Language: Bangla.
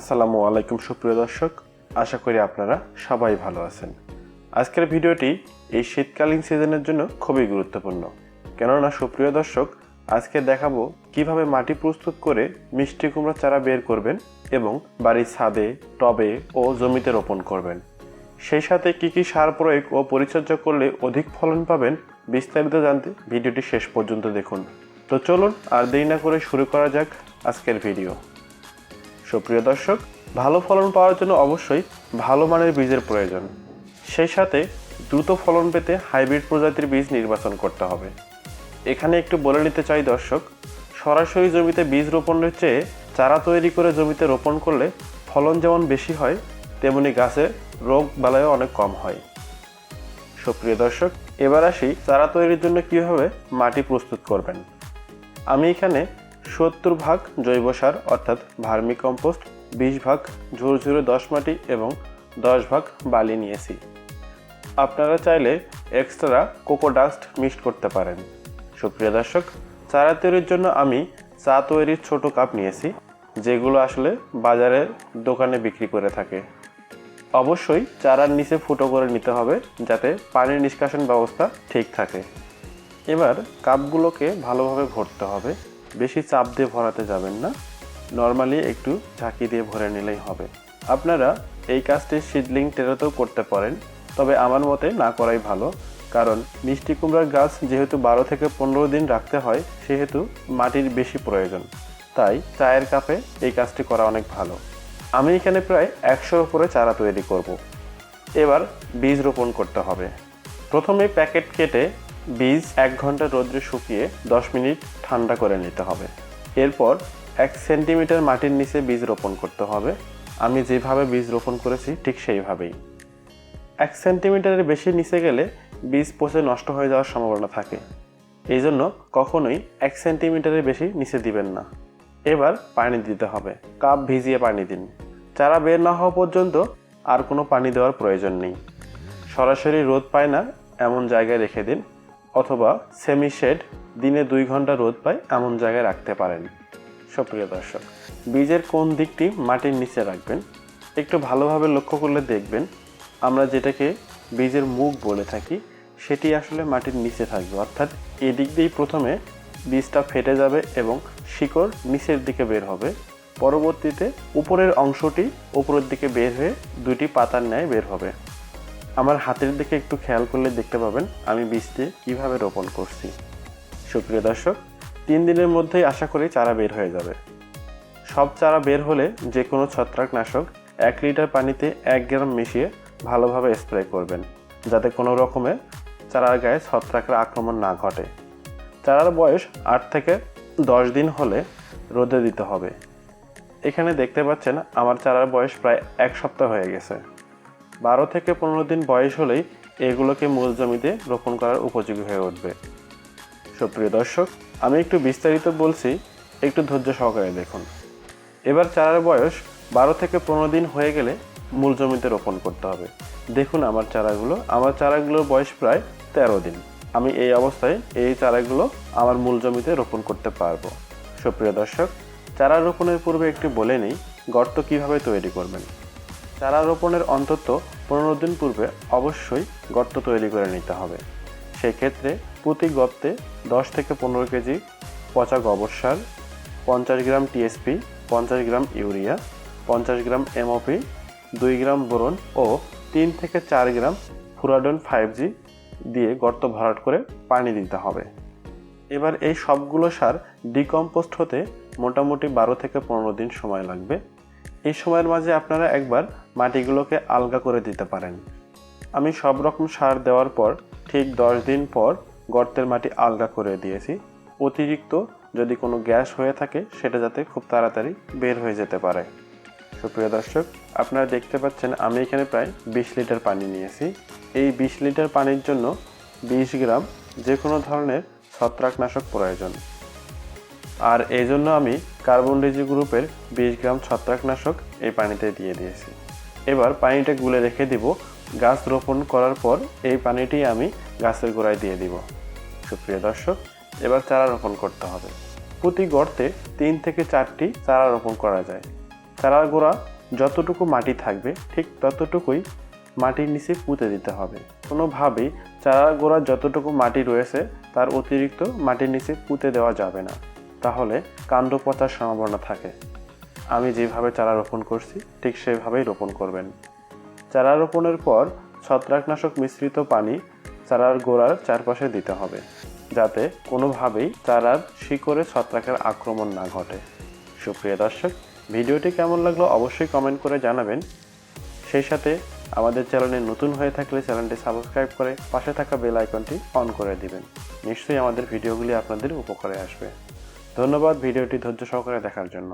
আসসালামু আলাইকুম সুপ্রিয় দর্শক, আশা করি আপনারা সবাই ভালো আছেন। আজকের ভিডিওটি এই শীতকালীন সিজনের জন্য খুবই গুরুত্বপূর্ণ। কেননা সুপ্রিয় দর্শক, আজকে দেখাবো কীভাবে মাটি প্রস্তুত করে মিষ্টি কুমড়া চারা বের করবেন এবং বাড়ির ছাদে, টবে ও জমিতে রোপণ করবেন। সেই সাথে কি কি সার প্রয়োগ ও পরিচর্যা করলে অধিক ফলন পাবেন বিস্তারিত জানতে ভিডিওটি শেষ পর্যন্ত দেখুন। তো চলুন আর দেরি না করে শুরু করা যাক আজকের ভিডিও। সুপ্রিয় দর্শক, ভালো ফলন পাওয়ার জন্য অবশ্যই ভালো মানের বীজের প্রয়োজন। সেই সাথে দ্রুত ফলন পেতে হাইব্রিড প্রজাতির বীজ নির্বাচন করতে হবে। এখানে একটু বলে নিতে চাই দর্শক, সরাসরি জমিতে বীজ রোপণের চেয়ে চারা তৈরি করে জমিতে রোপণ করলে ফলন যেমন বেশি হয়, তেমনি গাছে রোগ বালাইও অনেক কম হয়। সুপ্রিয় দর্শক, এবার আসি চারা তৈরির জন্য কীভাবে মাটি প্রস্তুত করবেন। আমি এখানে সত্তর ভাগ জৈব সার, অর্থাৎ ভার্মি কম্পোস্ট, বিশ ভাগ ঝুরঝুরে দশ মাটি এবং দশ ভাগ বালি নিয়েছি। আপনারা চাইলে এক্সট্রা কোকো ডাস্ট মিক্সড করতে পারেন। সুপ্রিয় দর্শক, চারা তৈরির জন্য আমি চা তৈরির ছোট কাপ নিয়েছি, যেগুলো আসলে বাজারে দোকানে বিক্রি করে থাকে। অবশ্যই চারার নিচে ফুটো করে নিতে হবে, যাতে পানির নিষ্কাশন ব্যবস্থা ঠিক থাকে। এবার কাপগুলোকে ভালোভাবে ভরতে হবে। বেশি চাপ দিয়ে ভরাতে যাবেন না। নর্মালি একটু ঝাঁকি দিয়ে ভরে নিলেই হবে। আপনারা এই কাজটি সিডলিং টেরাতেও করতে পারেন, তবে আমার মতে না করাই ভালো। কারণ মিষ্টি কুমড়ার গাছ যেহেতু বারো থেকে পনেরো দিন রাখতে হয়, সেহেতু মাটির বেশি প্রয়োজন। তাই চায়ের কাপে এই কাজটি করা অনেক ভালো। আমি এখানে প্রায় একশোর উপরে চারা তৈরি করব। এবার বীজ রোপণ করতে হবে। প্রথমে প্যাকেট কেটে বীজ এক ঘণ্টা রোদ্রে শুকিয়ে দশ মিনিট ঠান্ডা করে নিতে হবে। এরপর এক সেন্টিমিটার মাটির নিচে বীজ রোপণ করতে হবে। আমি যেভাবে বীজ রোপণ করেছি ঠিক সেইভাবেই। এক সেন্টিমিটারের বেশি নিচে গেলে বীজ পচে নষ্ট হয়ে যাওয়ার সম্ভাবনা থাকে। এই জন্য কখনোই এক সেন্টিমিটারের বেশি নিচে দিবেন না। এবার পানি দিতে হবে। কাপ ভিজিয়ে পানি দিন। চারা বের না হওয়া পর্যন্ত আর কোনো পানি দেওয়ার প্রয়োজন নেই। সরাসরি রোদ পায় না, এমন জায়গায় রেখে দিন। অথবা সেমি শেড দিনে দুই ঘণ্টা রোদ পায় এমন জায়গায় রাখতে পারেন। সুপ্রিয় দর্শক, বীজের কোন দিকটি মাটির নিচে রাখবেন? একটু ভালোভাবে লক্ষ্য করলে দেখবেন, আমরা যেটাকে বীজের মুখ বলে থাকি, সেটি আসলে মাটির নিচে থাকবে। অর্থাৎ এদিক দিয়েই প্রথমে বীজটা ফেটে যাবে এবং শিকড় নিচের দিকে বের হবে। পরবর্তীতে উপরের অংশটি উপরের দিকে বের হয়ে দুটি পাতার ন্যায় বের হবে। আমার হাতের দিকে একটু খেয়াল করলে দেখতে পাবেন আমি বীজটি কীভাবে রোপণ করছি। সুপ্রিয় দর্শক, তিন দিনের মধ্যেই আশা করি চারা বের হয়ে যাবে। সব চারা বের হলে যে কোনো ছত্রাকনাশক এক লিটার পানিতে এক গ্রাম মিশিয়ে ভালোভাবে স্প্রে করবেন, যাতে কোনো রকমে চারার গায়ে ছত্রাকের আক্রমণ না ঘটে। চারার বয়স আট থেকে দশ দিন হলে রোদে দিতে হবে। এখানে দেখতে পাচ্ছেন আমার চারার বয়স প্রায় এক সপ্তাহ হয়ে গেছে। বারো থেকে পনেরো দিন বয়স হলেই এগুলোকে মূল জমিতে রোপণ করার উপযোগী হয়ে উঠবে। সুপ্রিয় দর্শক, আমি একটু বিস্তারিত বলছি, একটু ধৈর্য সহকারে দেখুন। এবার চারার বয়স বারো থেকে পনেরো দিন হয়ে গেলে মূল জমিতে রোপণ করতে হবে। দেখুন আমার চারাগুলো, আমার চারাগুলোর বয়স প্রায় তেরো দিন। আমি এই অবস্থায় এই চারাগুলো আমার মূল জমিতে রোপণ করতে পারব। সুপ্রিয় দর্শক, চারা রোপণের পূর্বে একটু বলে নিই, গর্ত কীভাবে তৈরি করবেন? চারা রোপণের অন্তত পনেরো দিন পূর্বে অবশ্যই গর্ত তৈরি করে নিতে হবে। সেক্ষেত্রে প্রতি গর্তে দশ থেকে পনেরো কেজি পচা গোবর সার, পঞ্চাশ গ্রাম টিএসপি পঞ্চাশ গ্রাম ইউরিয়া, পঞ্চাশ গ্রাম এমওপি দুই গ্রাম বোরন ও তিন থেকে চার গ্রাম ফুরাডন ফাইভ জি দিয়ে গর্ত ভরাট করে পানি দিতে হবে। এবার এই সবগুলো সার ডিকম্পোস্ট হতে মোটামুটি বারো থেকে পনেরো দিন সময় লাগবে। এই সময়ের মাঝে আপনারা একবার মাটিগুলোকে আলগা করে দিতে পারেন। আমি সব রকম সার দেওয়ার পর ঠিক দশ দিন পর গর্তের মাটি আলগা করে দিয়েছি। অতিরিক্ত যদি কোনো গ্যাস হয়ে থাকে, সেটা যাতে খুব তাড়াতাড়ি বের হয়ে যেতে পারে। সুপ্রিয় দর্শক, আপনারা দেখতে পাচ্ছেন আমি এখানে প্রায় বিশ লিটার পানি নিয়েছি। এই বিশ লিটার পানির জন্য বিশ গ্রাম যে কোনো ধরনের ছত্রাকনাশক প্রয়োজন। আর এই জন্য আমি কার্বন ডিজি গ্রুপের বিশ গ্রাম ছত্রাকনাশক এই পানিতে দিয়ে দিয়েছি। এবার পানিটা গুলে রেখে দিব। গাছ রোপণ করার পর এই পানিটি আমি গাছের গোড়ায় দিয়ে দিব। সুপ্রিয় দর্শক, এবার চারা রোপণ করতে হবে। প্রতি গর্তে তিন থেকে চারটি চারা রোপণ করা যায়। চারার গোড়া যতটুকু মাটি থাকবে, ঠিক ততটুকুই মাটির নিচে পুঁতে দিতে হবে। কোনোভাবেই চারার গোড়া যতটুকু মাটি রয়েছে, তার অতিরিক্ত মাটির নিচে পুঁতে দেওয়া যাবে না। তাহলে কাণ্ড পচার সম্ভাবনা থাকে। আমি যেভাবে চারা রোপণ করছি, ঠিক সেভাবেই রোপণ করবেন। চারা রোপণের পর ছত্রাকনাশক মিশ্রিত পানি চারার গোড়ার চারপাশে দিতে হবে, যাতে কোনোভাবেই চারার শিকড়ে ছত্রাকের আক্রমণ না ঘটে। সুপ্রিয় দর্শক, ভিডিওটি কেমন লাগল অবশ্যই কমেন্ট করে জানাবেন। সেই সাথে আমাদের চ্যানেলে নতুন হয়ে থাকলে চ্যানেলটি সাবস্ক্রাইব করে পাশে থাকা বেল আইকনটি অন করে দিবেন। নিশ্চয়ই আমাদের ভিডিওগুলি আপনাদের উপকারে আসবে। ধন্যবাদ ভিডিওটি ধৈর্য সহকারে দেখার জন্য।